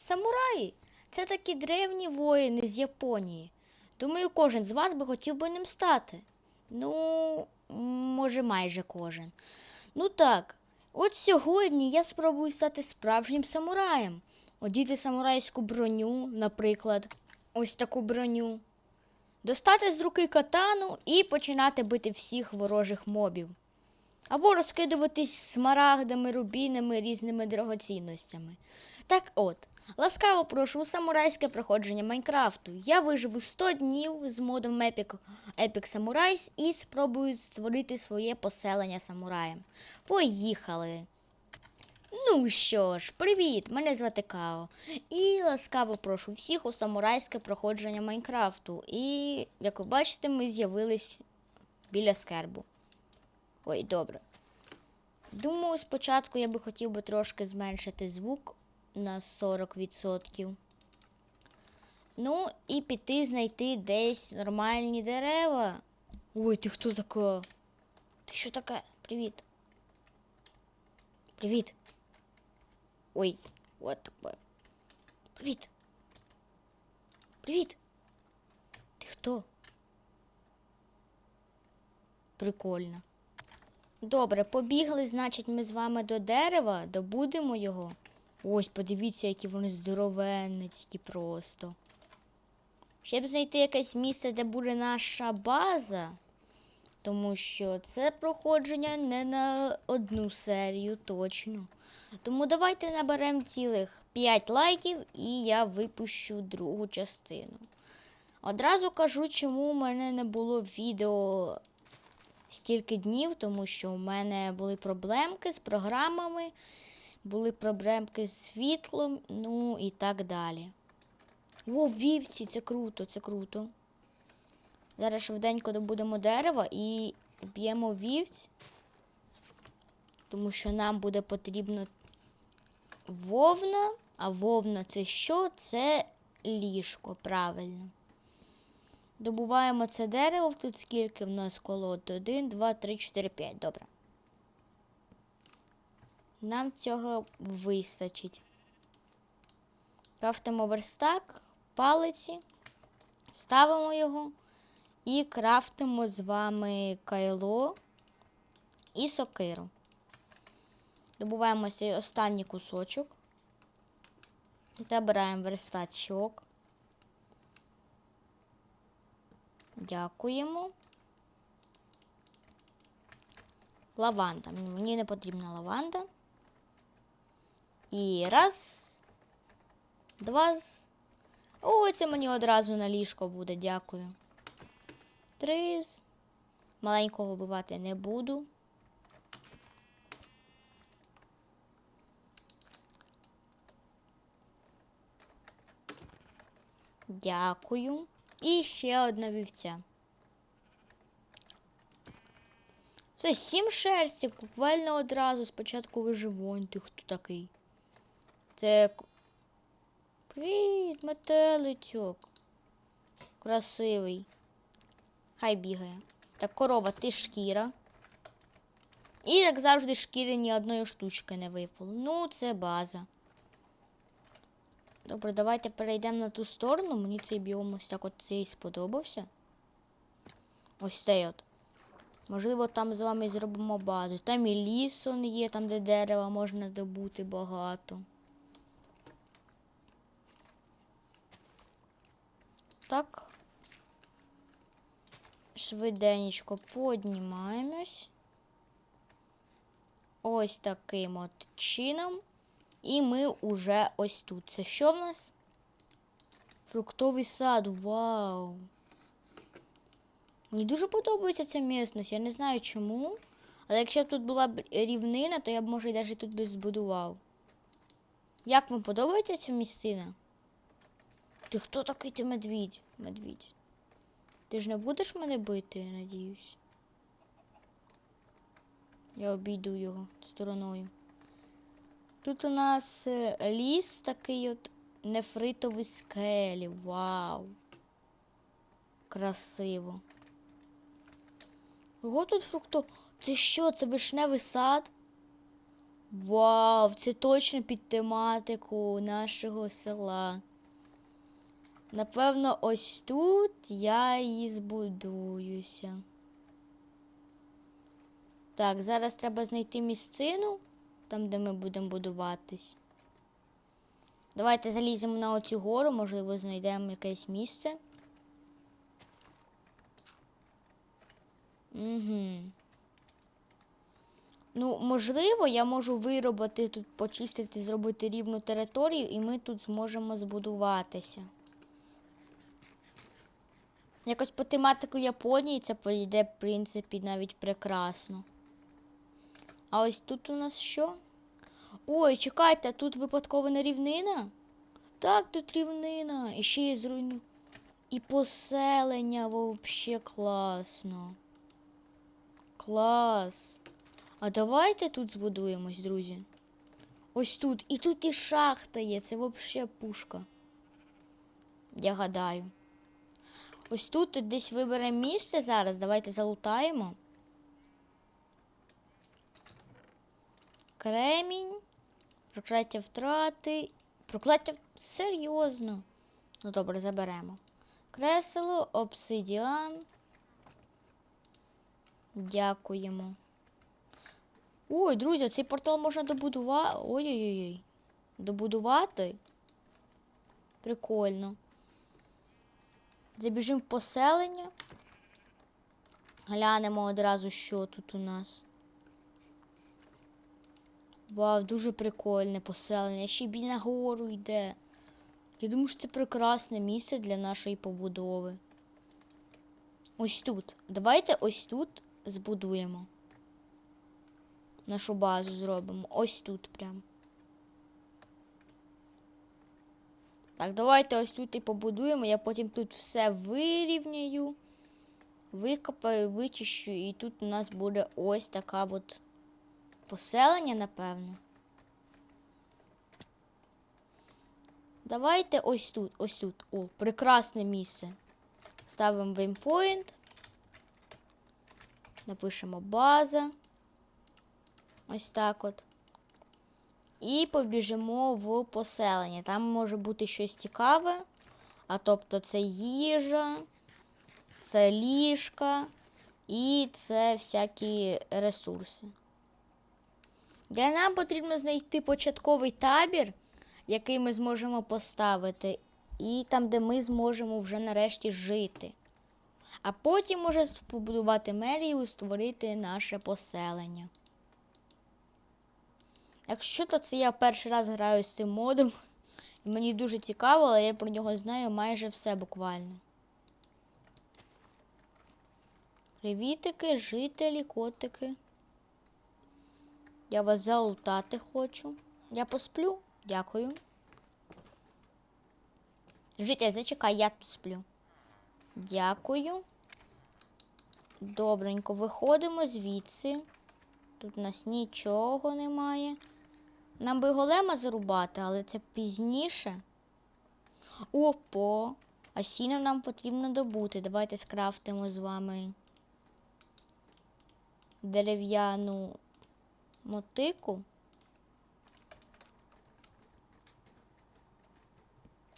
Самураї це такі древні воїни з Японії. Думаю, кожен з вас би хотів би ним стати. Ну, може, майже кожен. Ну так, от сьогодні я спробую стати справжнім самураєм. Одіти самурайську броню, наприклад, ось таку броню. Достати з руки катану і починати бити всіх ворожих мобів. Або розкидуватись смарагдами, рубінами, різними драгоцінностями. Так от, ласкаво прошу у самурайське проходження Майнкрафту. Я виживу 100 днів з модом Epic, Epic Samurais і спробую створити своє поселення самураєм. Поїхали! Ну що ж, привіт! Мене звати Као. І ласкаво прошу всіх у самурайське проходження Майнкрафту. І, як ви бачите, ми з'явились біля скербу. Ой, добре. Думаю, спочатку я би хотів би трошки зменшити звук на 40%. Ну, і піти знайти десь нормальні дерева. Ой, ти хто така? Ти що таке? Привіт. Привіт. Ой, от таке. Привіт. Привіт. Ти хто? Прикольно. Добре, побігли, значить, ми з вами до дерева, добудемо його. Ось, подивіться, які вони здоровенницькі просто. Щоб знайти якесь місце, де буде наша база, тому що це проходження не на одну серію точно. Тому давайте наберемо цілих 5 лайків і я випущу другу частину. Одразу кажу, чому у мене не було відео стільки днів, тому що у мене були проблемки з програмами, були проблемки з світлом, ну і так далі. О, вівці, це круто, це круто. Зараз швиденько добудемо дерева і вб'ємо вівць, тому що нам буде потрібно вовна, а вовна це що? Це ліжко, правильно. Добуваємо це дерево. Тут скільки в нас колод? 1, 2, 3, 4, 5. Добре. Нам цього вистачить. Крафтимо верстак, палиці, ставимо його і крафтимо з вами кайло і сокиру. Добуваємо цей останній кусочок. Забираємо верстачок. Дякуємо. Лаванда. Мені не потрібна лаванда. І раз. Два. О, це мені одразу на ліжко буде, дякую. Три. Маленького вбивати не буду. Дякую. І ще одна вівця. Це сім шерстів, буквально одразу спочатку виживонь. Ти хто такий? Це. Привіт, метеличок. Красивий. Хай бігає. Так, корова, ти шкіра. І, як завжди, шкіри ні одної штучки не випало. Ну, це база. Добре, давайте перейдемо на ту сторону. Мені цей біом ось так от цей сподобався. Ось цей от. Можливо, там з вами зробимо базу. Там і ліс є, там, де дерева можна добути багато. Так. Швиденечко піднімаємось. Ось таким от чином. І ми уже ось тут. Це що в нас? Фруктовий сад. Вау. Мені дуже подобається ця місцевість. Я не знаю чому. Але якщо б тут була б рівнина, то я б, може, і навіть тут би збудував. Як вам подобається ця місцина? Ти хто такий ти медвідь? Медвідь. Ти ж не будеш мене бити, надіюсь. Я обійду його стороною. Тут у нас е, ліс такий от нефритовий скелі. Вау. Красиво. Ого тут фрукто. Це що? Це вишневий сад? Вау, це точно під тематику нашого села. Напевно, ось тут я і збудуюся. Так, зараз треба знайти місцину, там, де ми будемо будуватись. Давайте заліземо на оцю гору, можливо, знайдемо якесь місце. Угу. Ну, можливо, я можу виробити тут, почистити, зробити рівну територію, і ми тут зможемо збудуватися. Якось по тематику Японії це поїде, в принципі, навіть прекрасно. А ось тут у нас що? Ой, чекайте, тут випадково не рівнина? Так, тут рівнина. І ще є зруйну. І поселення вообще класно. Клас. А давайте тут збудуємось, друзі. Ось тут. І тут і шахта є. Це вообще пушка. Я гадаю. Ось тут, десь виберемо місце зараз. Давайте залутаємо. Кремінь. Прокляття втрати. Прокляття серйозно. Ну добре, заберемо. Кресело, обсидіан. Дякуємо. Ой, друзі, цей портал можна добудувати. Ой-ой-ой. Добудувати. Прикольно. Забіжимо в поселення. Глянемо одразу, що тут у нас. Вау, дуже прикольне поселення. Ще й біля гору йде. Я думаю, що це прекрасне місце для нашої побудови. Ось тут. Давайте ось тут збудуємо. Нашу базу зробимо. Ось тут прям. Так, давайте ось тут і побудуємо. Я потім тут все вирівняю, викопаю, вичищу, і тут у нас буде ось така от поселення, напевно. Давайте ось тут, ось тут. О, прекрасне місце. Ставимо веймпоінт. Напишемо база. Ось так от. І побіжимо в поселення. Там може бути щось цікаве. А тобто це їжа, це ліжка і це всякі ресурси. Для нам потрібно знайти початковий табір, який ми зможемо поставити, і там, де ми зможемо вже нарешті жити. А потім може побудувати мерію, і створити наше поселення. Якщо то це я перший раз граю з цим модом, і мені дуже цікаво, але я про нього знаю майже все буквально. Привітики, жителі, котики. Я вас залутати хочу. Я посплю. Дякую. Житель, зачекай, я тут сплю. Дякую. Добренько, виходимо звідси. Тут у нас нічого немає. Нам би голема зарубати, але це пізніше. Опо! А сіно нам потрібно добути. Давайте скрафтимо з вами дерев'яну мотику.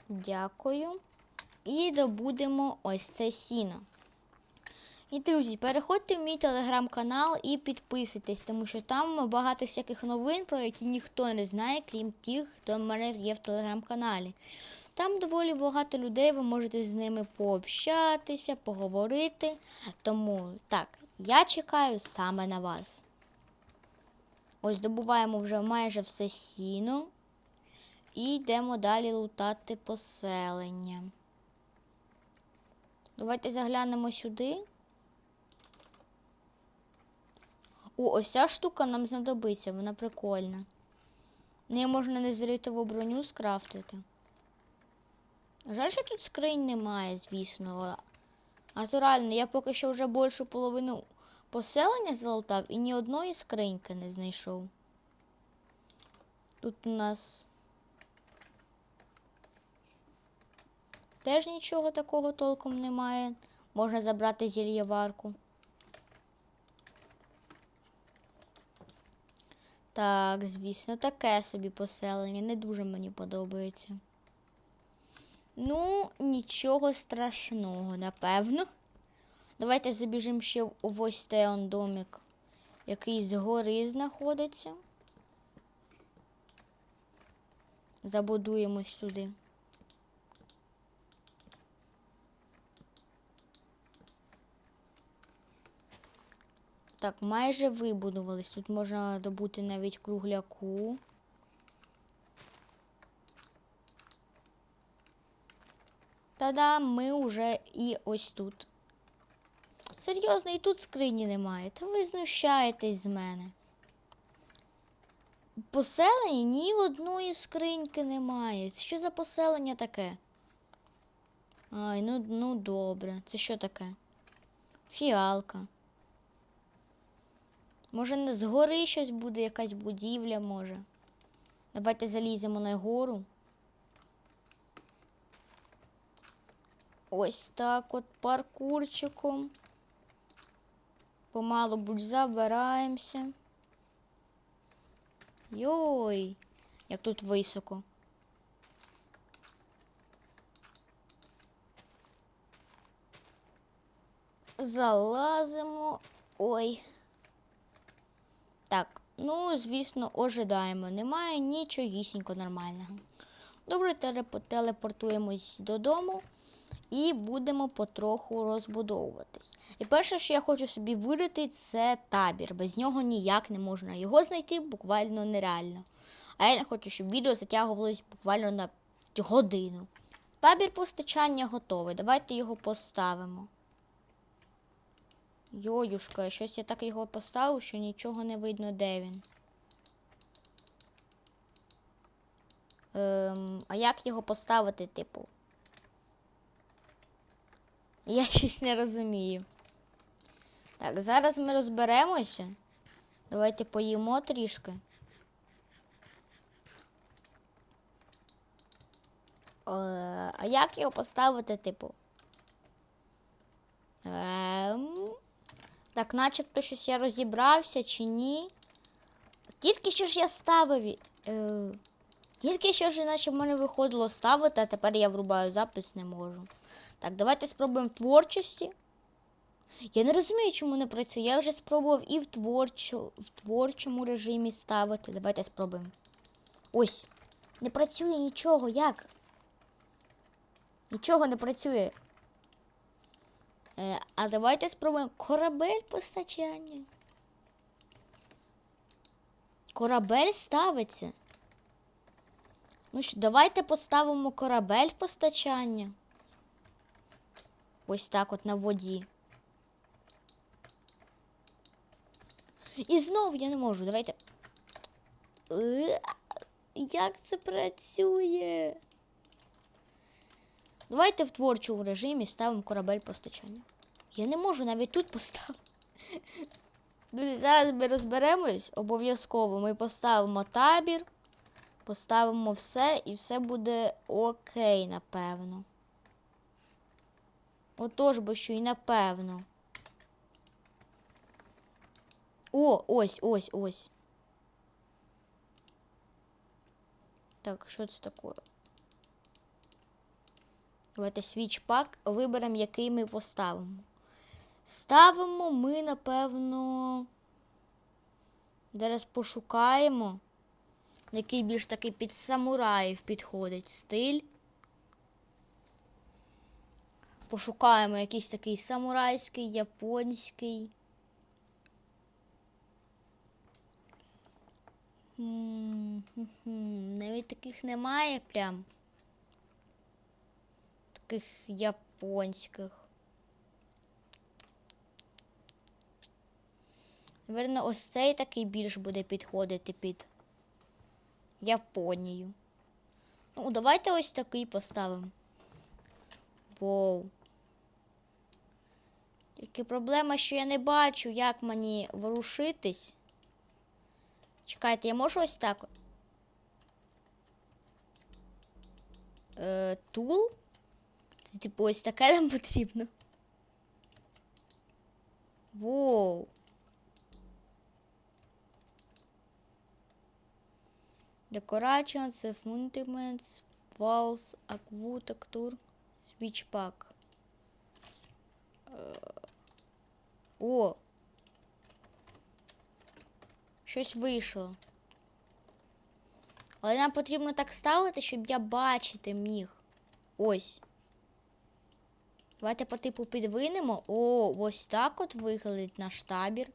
Дякую. І добудемо ось це сіно. І, друзі, переходьте в мій телеграм-канал і підписуйтесь, тому що там багато всяких новин, про які ніхто не знає, крім тих, хто в мене є в телеграм-каналі. Там доволі багато людей, ви можете з ними пообщатися, поговорити. Тому так, я чекаю саме на вас. Ось добуваємо вже майже все сіно. І йдемо далі лутати поселення. Давайте заглянемо сюди. О, ось ця штука нам знадобиться, вона прикольна. Неї можна незритову броню скрафтити. Жаль, що тут скринь немає, звісно. Реально, я поки що вже більшу половину поселення залутав і ні одної скриньки не знайшов. Тут у нас теж нічого такого толком немає. Можна забрати зільєварку. Так, звісно, таке собі поселення. Не дуже мені подобається. Ну, нічого страшного, напевно. Давайте забіжимо ще в ось той домик, який згори знаходиться. Забудуємось туди. Так, майже вибудувались. Тут можна добути навіть кругляку. Та-да, ми вже і ось тут. Серйозно, і тут скрині немає. Та ви знущаєтесь з мене. Поселення ні одної скриньки немає. Що за поселення таке? Ай, ну, ну добре. Це що таке? Фіалка. Може, згори щось буде, якась будівля, може. Давайте заліземо на гору. Ось так от паркурчиком. Помалу будь забираємося. Йой, як тут високо. Залазимо. Ой. Ну, звісно, ожидаємо. Немає нічогісінько нормального. Добре, телепортуємось додому і будемо потроху розбудовуватись. І перше, що я хочу собі вирити, це табір. Без нього ніяк не можна його знайти буквально нереально. А я не хочу, щоб відео затягувалось буквально на годину. Табір постачання готовий. Давайте його поставимо. Йоюшка, щось я так його поставив, що нічого не видно, де він. Ем, а як його поставити, типу? Я щось не розумію. Так, зараз ми розберемося. Давайте поїмо трішки. Е, а як його поставити, типу? Ем... Так, начебто щось я розібрався чи ні. Тільки що ж я ставив. Е... Тільки що ж, наче в мене виходило ставити, а тепер я врубаю запис не можу. Так, давайте спробуємо в творчості. Я не розумію, чому не працює. Я вже спробував і в, творчо... в творчому режимі ставити. Давайте спробуємо. Ось. Не працює нічого. Як? Нічого не працює. Е, а давайте спробуємо корабель постачання. Корабель ставиться. Ну що, давайте поставимо корабель постачання. Ось так от на воді. І знову я не можу. Давайте. Е, Як це працює? Давайте в творчому режимі ставимо корабель постачання. Я не можу навіть тут поставити. Зараз ми розберемось. Обов'язково ми поставимо табір, поставимо все і все буде окей, напевно. Отож, бо що і напевно. О, ось, ось, ось. Так, що це таке? Давайте свіч-пак виберемо, який ми поставимо. Ставимо ми, напевно. Зараз пошукаємо, який більш такий під самураїв підходить стиль. Пошукаємо якийсь такий самурайський, японський. Навіть таких немає прям. Таких японських. Наверно, ось цей такий більш буде підходити під Японію. Ну, давайте ось такий поставимо. Воу. Тільки проблема, що я не бачу, як мені ворушитись. Чекайте, я можу ось так. Е, тул? Це типу ось таке нам потрібно. Воу. Decorations, Fundaments, Walls, Aquitecture, Switch Pack. Е, О! Щось вийшло. Але нам потрібно так ставити, щоб я бачити міг. Ось. Давайте по типу підвинемо. О, ось так от виглядить наш табір.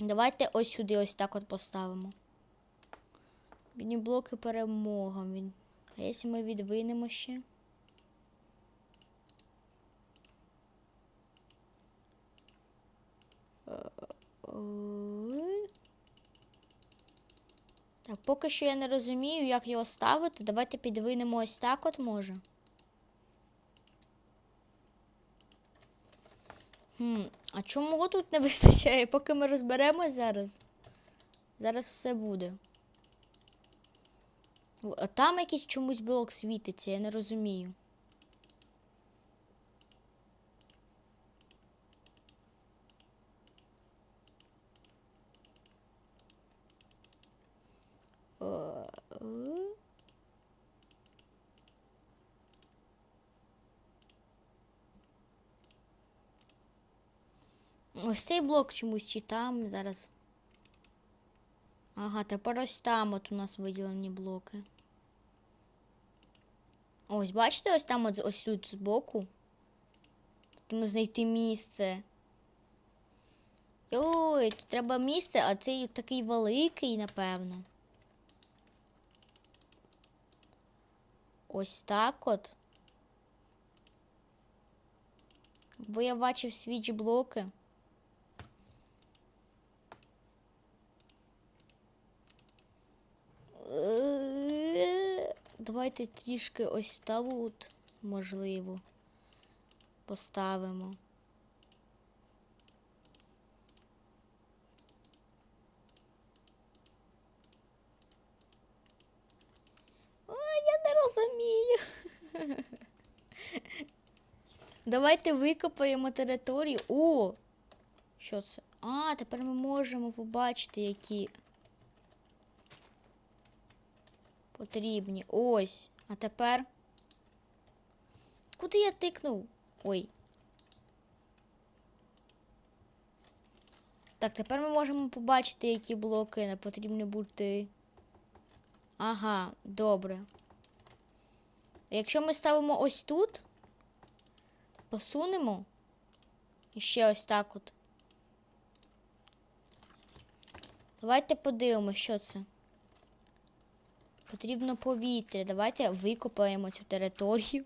Давайте ось сюди ось так от поставимо. Міні-блоки перемога. А якщо ми відвинемо ще? Так, поки що я не розумію, як його ставити. Давайте підвинемо ось так от може. Хм, а чому тут не вистачає? Поки ми розберемось зараз. Зараз все буде. Там якийсь чомусь блок світиться, я не розумію. Ось цей блок чомусь чи там зараз. Ага, тепер ось там от у нас виділені блоки. Ось, бачите, ось там от, ось тут збоку. Потрібно знайти місце. Ой, тут треба місце, а цей такий великий, напевно. Ось так от. Бо я бачив свіч блоки. Е, Давайте трішки ось тут, можливо, поставимо. Ой, я не розумію. Давайте викопаємо територію. О! Що це? А, тепер ми можемо побачити, які потрібні. Ось. А тепер. Куди я тикнув? Ой. Так, тепер ми можемо побачити, які блоки не потрібні бути. Ага, добре. Якщо ми ставимо ось тут, посунемо. І ще ось так от. Давайте подивимося, що це. Потрібно повітря. Давайте викопаємо цю територію.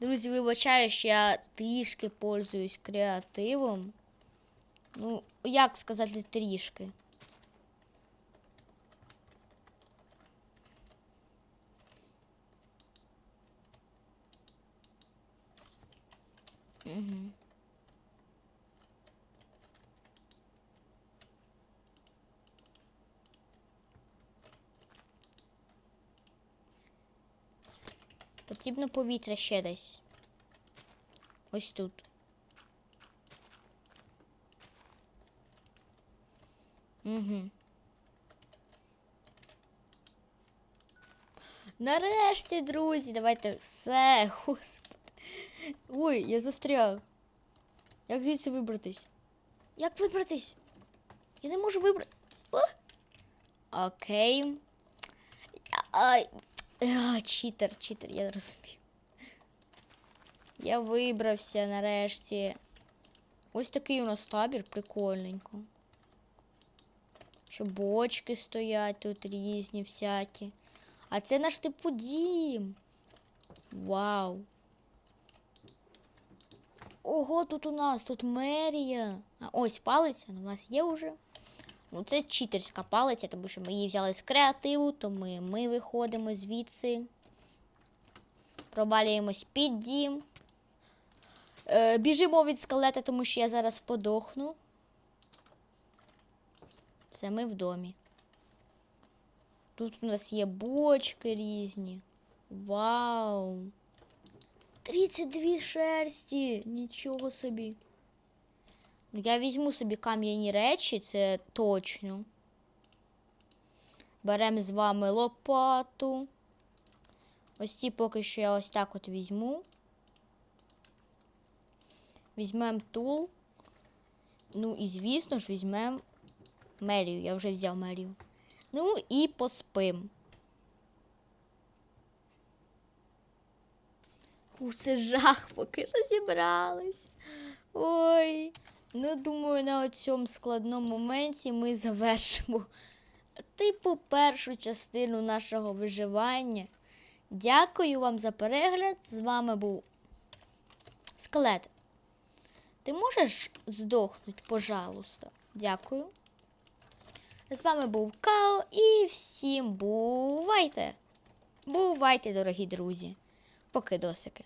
Друзі, вибачаю, що я трішки пользуюсь креативом. Ну, як сказати трішки? Угу. Потрібно повітря ще десь. Ось тут. Угу. Нарешті, друзі, давайте все, господи. Ой, я застряг. Як звідси вибратись? Як вибратись? Я не можу вибрати. Окей. Ай. А, читер, читер, я розумію. Я вибрався нарешті. Ось такий у нас табір, прикольненько. Що бочки стоять тут різні всякі. А це наш типу дім. Вау. Ого, тут у нас, тут мерія. А, ось палиця, у нас є вже. Ну, це читерська палиця, тому що ми її взяли з креативу, то ми, ми виходимо звідси. Провалюємось під дім. Е, біжимо від скелета, тому що я зараз подохну. Це ми в домі. Тут у нас є бочки різні. Вау! 32 шерсті! Нічого собі. Ну, Я візьму собі кам'яні речі, це точно. Беремо з вами лопату. Ось ці поки що я ось так от візьму. Візьмемо тул. Ну і звісно ж візьмемо мерію. Я вже взяв мерію. Ну і поспим. Ух, це жах, поки розібрались. Ой. Ну, думаю, на цьому складному моменті ми завершимо типу першу частину нашого виживання. Дякую вам за перегляд. З вами був Скелет. Ти можеш здохнути, пожалуйста. Дякую. З вами був Као і всім бувайте! Бувайте, дорогі друзі! Покидосики.